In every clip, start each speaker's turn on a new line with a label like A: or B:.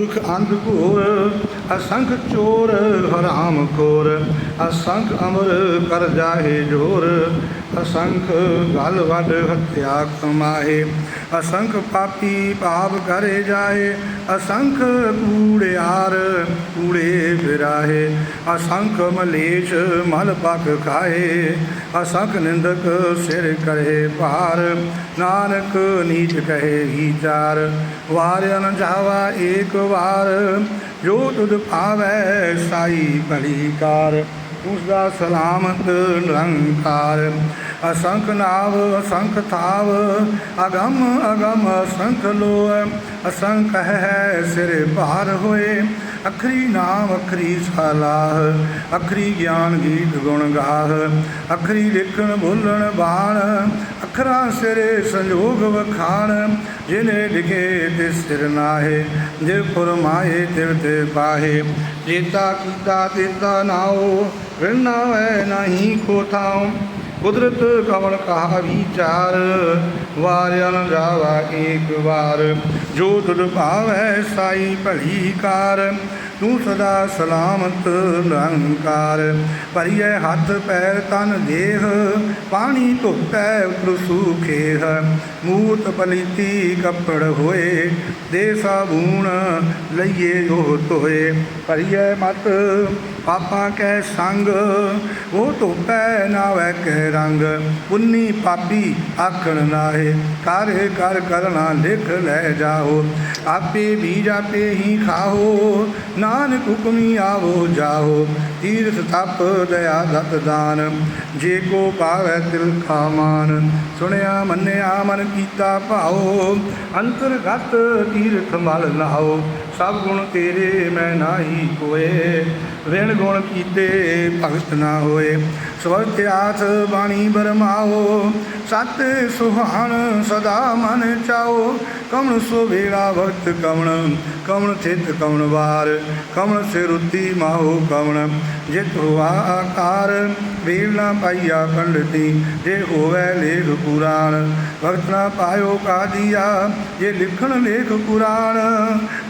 A: ਮੂਰਖ ਅੰਧ ਘੋਰ ਅਸੰਖ ਚੋਰ ਹਰਾਮ ਖੋਰ ਅਸੰਖ ਅਮਰ ਕਰ ਜਾਹੇ ਜੋਰ। ਅਸੰਖ ਗਲ ਵੱਡ ਹੱਤਿਆ ਕਮਾਏ। ਅਸੰਖ ਪਾਪੀ ਪਾਪ ਕਰੇ ਜਾਏ। ਅਸੰਖ ਕੂੜਿਆਰ ਕੂੜੇ ਫਿਰਾਏ। ਅਸੰਖ ਮਲੇਸ਼ ਮਲ ਪਕ ਖਾਏ। ਅਸੰਖ ਨਿੰਦਕ ਸਿਰ ਕਰੇ ਭਾਰ। ਨਾਨਕ ਨੀਚ ਕਹੇ ਵਿਚਾਰ ਵਾਰਿਆ ਜਾਵਾ ਏਕ ਵਾਰ। ਜੋ ਤੁਧ ਭਾਵੈ ਸਾਈ ਭਲੀ ਕਾਰ। ਉਸ ਦਾ ਸਲਾਮਤ ਨਿਰੰਕਾਰ। ਅਸੰਖ ਨਾਵ, ਅਸੰਖ ਥਾਵ, ਅਗਮ ਅਗਮ ਅਸੰਖ ਲੋਹ ਅਸੰਖ ਹੈ ਸਿਰ ਭਾਰ ਹੋਏ। ਅਖਰੀ ਨਾਮ, ਅਖਰੀ ਸਲਾਹ, ਅਖਰੀ ਗਿਆਨ ਗੀਤ ਗੁਣ ਗਾਹ, ਅਖਰੀ ਲਿਖਣ ਭੁੱਲਣ ਬਾਣ, ਅੱਖਰਾਂ ਸਿਰੇ ਸੰਜੋਗ ਵਖਾਣ, ਜਿਨੇ ਲਿਖੇ ਤੇ ਸਿਰ ਨਾਹੇ, ਜੇ ਫਰਮਾਏ ਤਿਵ ਤੇ ਪਾਹੇ, ਜੇਤਾ ਕੀਤਾ ਤੇਤਾ ਨਾਓ ਵਿਣਾ ਹੈ ਨਹੀਂ ਕੋ ਥਾਉ ਕੁਦਰਤ ਕਵਣ ਕਹਾ ਵਿਚਾਰ, ਵਾਰਿਆ ਨ ਜਾਵਾ ਏਕ ਵਾਰ। ਜੋ ਤੁਧ ਭਾਵੈ ਸਾਈ ਭਲੀ ਕਾਰ, ਤੂੰ ਸਦਾ ਸਲਾਮਤ ਨਿਰੰਕਾਰ। ਭਰੀਏ ਹੱਥ ਪੈਰ ਤਨ ਦੇਹ, ਪਾਣੀ ਧੋਤੈ ਉਤਰ ਸੂਖੇਹ। ਮੂਤ ਪਲੀਤੀ ਕੱਪੜ ਹੋਏ ਦੇ ਸਾਬੂਣ ਲਈਏ ਜੋ ਧੋਏ। ਭਰੀਏ ਮਤ ਪਾਪਾਂ ਕੈ ਸੰਗ, ਉਹ ਧੋਪੈ ਨਾਵੈ ਕੈ ਰੰਗ। ਪੁੰਨੀ ਪਾਪੀ ਆਖਣ ਨਾਹੇ, ਕਰ ਕਰ ਕਰਨਾ ਲਿਖ ਲੈ ਜਾਓ। ਆਪੇ ਬੀਜ ਆਪੇ ਹੀ ਖਾਓ, ਨਾਨਕ ਹੁਕਮੀ ਆਵੋ ਜਾਓ। ਤੀਰਥ ਤਪ ਦਇਆ ਦਤ ਦਾਨ, ਜੇ ਕੋ ਪਾਵੈ ਤਿਲ ਕਾ ਮਾਨ ਸੁਣਿਆ ਮੰਨਿਆ ਮਨ ਕੀਤਾ ਭਾਓ, ਅੰਤਰਗਤ ਤੀਰਥ ਮਲ ਲਾਓ। ਸਭ ਗੁਣ ਤੇਰੇ ਮੈਂ ਨਾਹੀ ਕੋਏ। ਵਿਣ ਗੁਣ ਕੀਤੇ, ਭਗਤ ਨਾ ਹੋਏ। ਸਵਰਤ ਆਥ ਬਾਣੀ ਬਰਮਾਓ, ਸਤ ਸੁਹਾਣ ਸਦਾ ਮਨ ਚਾਓ। ਕਮਣ ਸੋ ਵੇਲਾ ਵਕਤ ਕਮਣ ਕਮਣ ਥਿਤ ਕਮਣ ਵਾਰ ਕਮਣ ਸਿਰੁੱਤੀ ਮਾਹੋ ਕਮਣ ਜਿਤ ਹੋਆ ਆਕਾਰ ਵੇਲ ਨਾ ਪਾਈਆ ਕੰਡਤੀ, ਜੇ ਹੋਵੇ ਲੇਖ ਪੁਰਾਣ। ਵਕਤ ਨਾ ਪਾਇਓ ਕਾਦੀਆ, ਜੇ ਲਿਖਣ ਲੇਖ ਪੁਰਾਣ।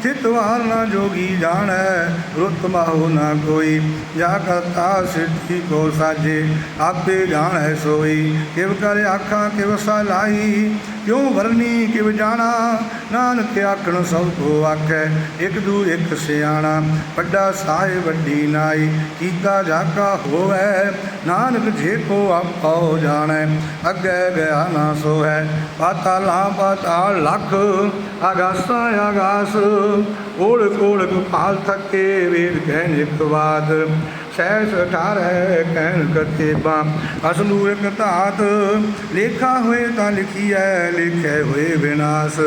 A: ਚਿਤ ਵਾਰ ਨਾ ਜੋਗੀ ਜਾਣੈ, ਰੁੱਤ ਮਾਹੋ ਨਾ ਕੋਈ। ਜਾ ਕਰਤਾ ਸਿੱਧੀ ਕੋ ਸਾਜੇ, ਆਪੇ ਜਾਣੈ ਸੋਈ। ਕਿਵ ਕਰ ਆਖਾਂ, ਕਿਵ ਸਲਾਈ ਕਿਉਂ ਵਰਨੀ, ਕਿਵ ਜਾਣਾ? ਨਾਨਕ ਆਖਣ ਸਭ ਕੋ ਆਖੈ, ਇੱਕ ਦੂ ਇਕ ਸਿਆਣਾ, ਵੱਡਾ ਸਾਹਿਬ ਵੱਡੀ ਨਾਈ, ਕੀਤਾ ਜਾਕਾ ਹੋਵੇ, ਨਾਨਕ ਜੇ ਕੋ ਆਪੋ ਜਾਣੈ, ਅੱਗੇ ਗਿਆ ਨਾ ਸੋ ਹੈ ਪਾਤਾਲਾ ਪਾਤਾਲ ਲਖ ਆਗਾਸਾਂ ਆਗਾਸ ਕੋੜ ਕੋੜ ਕਪਾਲ ਥਕੇ ਵੇਦ ਕਹਿ ਨਿਕਵਾਦ ਸਹਿਸ ਅਠਾਰੈ ਕਹਿਣ ਕਤੇਬਾ ਅਸਲੂ ਇਕ ਧਾਤ, ਲੇਖਾ ਹੋਏ ਤਾਂ ਲਿਖੀਐ, ਲਿਖੇ ਹੋਏ ਵਿਨਾਸ਼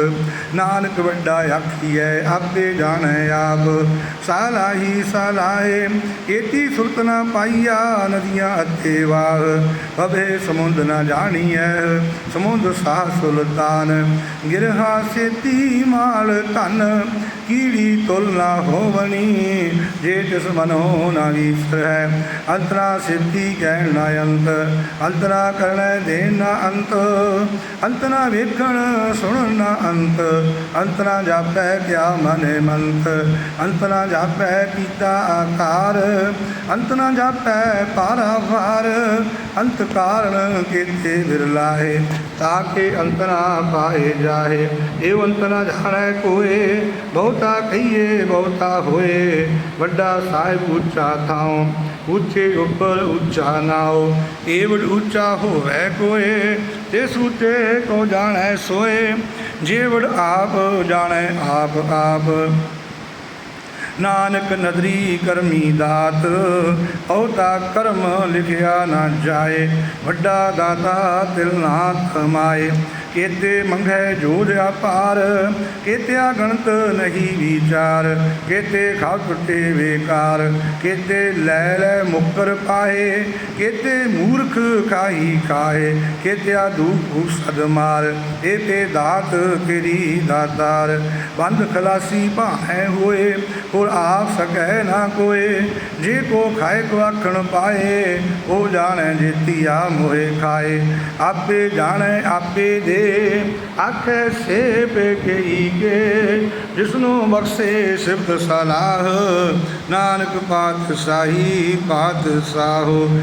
A: ਨਾਨਕ ਵੱਡਾ ਆਖੀਐ, ਆਪੇ ਜਾਣੈ ਆਪ। ਸਾਲਾਹੀ ਸਾਲਾਏ ਏਤੀ ਸੁਰਤ ਨਾ ਪਾਈਆ ਨਦੀਆਂ ਅਤੇ ਵਾਹ। ਭਵੇ ਸਮੁੰਦ ਨਾ ਜਾਣੀਐ, ਸਮੁੰਦ ਸਾਹ ਸੁਲਤਾਨ। ਗਿਰਹਾ ਸੇਤੀ ਮਾਲ ਧਨ ਕੀੜੀ ਤੁਲ ਨਾ ਹੋਵਣੀ ਜੇ ਤਿਸ ਮਨੋ ਨਾ ਹੈ ਅੰਤਰਾ ਸਿੱਧੀ ਕਹਿਣ ਨਾ ਅੰਤ, ਅੰਤਰਾ ਕਰਣੈ ਦੇਨ ਨਾ ਅੰਤ। ਅੰਤ ਨਾ ਵੇਖਣ, ਸੁਣਨ ਨਾ ਅੰਤ। ਅੰਤ ਨਾ ਜਾਪੈ ਕਿਆ ਮਨੇ ਮੰਤ। ਅੰਤ ਨਾ ਜਾਪੈ ਕੀਤਾ ਆਕਾਰ। ਅੰਤ ਨਾ ਜਾਪੈ ਪਾਰਾਵਾਰ ਅੰਤ ਕਾਰਨ ਕੀਤੇ ਬਿਰਲਾਏ ਤਾਂ ਕਿ ਨਾ ਪਾਏ ਜਾਏ ਏਵ ਅੰਤ ਨਾ ਜਾਣੈ ਕੋਏ, ਬਹੁ ਬਹੁਤਾ ਕਹੀਏ, ਬਹੁਤਾ ਹੋਏ। ਵੱਡਾ ਸਾਹਿਬ ਉੱਚਾ ਥਾਉ ਉੱਚੇ ਉੱਪਰ ਉੱਚਾ ਨਾਉ। ਏਵ ਉੱਚਾ ਹੋਵੇ ਕੋਏ, ਤੇ ਸੂਤੇ ਕੋ ਜਾਣੈ ਸੋਏ। ਜੇਵੜ ਆਪ ਜਾਣੈ ਆਪ ਆਪ। ਨਾਨਕ ਨਦਰੀ ਕਰਮੀ ਦਾਤ ਔਤਾ ਕਰਮ ਲਿਖਿਆ ਨਾ ਜਾਏ। ਵੱਡਾ ਦਾਤਾ ਤਿਲ ਨਾ ਕਮਾਏ। ਕੇਤੇ ਮੰਗੈ ਜੋਧ ਅਪਾਰ, ਕੇਤਿਆ ਗਣਤ ਨਹੀਂ ਵਿਚਾਰ, ਕੇਤੇ ਖਾਉ ਟੁੱਟੇ ਵੇਕਾਰ, ਕੇਤੇ ਲੈ ਲੈ ਮੁਕਰ ਪਾਏ, ਕੇਤੇ ਮੂਰਖ ਖਾਈ ਖਾਏ, ਕੇਤਿਆ ਦੂਖ ਸਦ ਮਾਰ ਏਤੇ ਦਾਤ ਤੇਰੀ ਦਾਤਾਰ, ਬੰਦ ਖਲਾਸੀ ਭਾਹੈ ਹੋਏ, ਹੋਰ ਆਪ ਸਕੈ ਨਾ ਕੋਏ, ਜੇ ਕੋ ਖਾਏ ਕੋ ਆਖਣ ਪਾਏ, ਉਹ ਜਾਣੈ ਜੇਤੀਆ ਮੋਏ ਖਾਏ, ਆਪੇ ਜਾਣੈ, ਆਪੇ ਦੇ ਆਖੇ ਸੇਬ ਗਈ ਕੇ ਜਿਸਨੂੰ ਬਖਸ਼ੇ ਸਿਫਤ ਸਲਾਹ। ਨਾਨਕ ਪਾਤਸ਼ਾਹੀ ਪਾਤਸ਼ਾਹੋ।